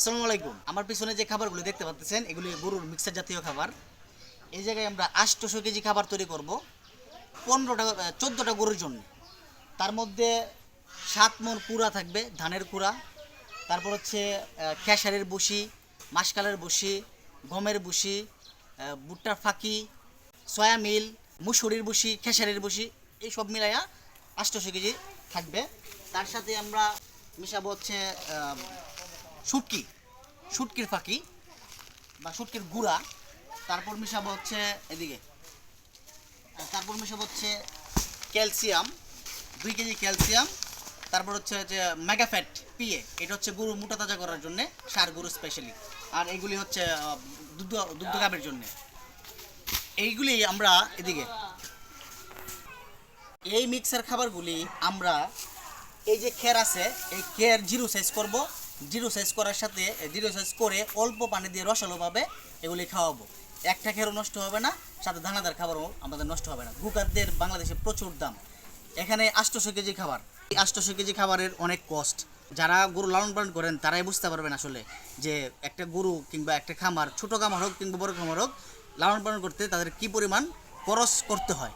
আসসালামু আলাইকুম। আমার পিছনে যে খাবারগুলো দেখতে পাচ্ছেন, এগুলি গরুর মিক্সার জাতীয় খাবার। এই জায়গায় আমরা আষ্টশো কেজি খাবার তৈরি করব। পনেরোটা চোদ্দোটা গরুর জন্য। তার মধ্যে সাত মন কুড়া থাকবে, ধানের কুড়া। তারপর হচ্ছে খেসারের বসি, মাসকালের বসি, গমের বসি ভুট্টার ফাঁকি, সয়া মিল, মুসুরির বসি, খেসারির বসি, এই সব মিলাইয়া আটশোশো কেজি থাকবে। তার সাথে আমরা মিশাবো হচ্ছে শুটকি শুটকির ফাঁকি বা শুটকির গুঁড়া। তারপর মিশাবো হচ্ছে এদিকে তারপর মিশাবো হচ্ছে ক্যালসিয়াম দুই কেজি ক্যালসিয়াম। তারপর হচ্ছে যে মেগাফ্যাট পিএ এটা হচ্ছে গরু মোটা তাজা করার জন্য সার গরু স্পেশালি আর এগুলি হচ্ছে আহ, দুগ্ধ দুগ্ধগাবের জন্য। এইগুলি আমরা এদিকে এই মিক্সার খাবারগুলি আমরা এই যে খের আছে এই খের জিরো সাইজ করব। জিরো সাইজ করার সাথে জিরো সাইজ করে অল্প পানি দিয়ে রসালোভাবে এগুলি খাওয়াবো। একটা খেরও নষ্ট হবে না, সাথে দানাদার খাবারও আমাদের নষ্ট হবে না। গুকারদের বাংলাদেশে প্রচুর দাম। এখানে আষ্টশো কেজি খাবার। এই আষ্টশো কেজি খাবারের অনেক কস্ট যারা গরু লালন পালন করেন, তারাই বুঝতে পারবেন আসলে যে একটা গরু কিংবা একটা খামার, ছোটো খামার হোক কিংবা বড় খামার হোক, লালন পালন করতে তাদের কি পরিমাণ খরচ করতে হয়।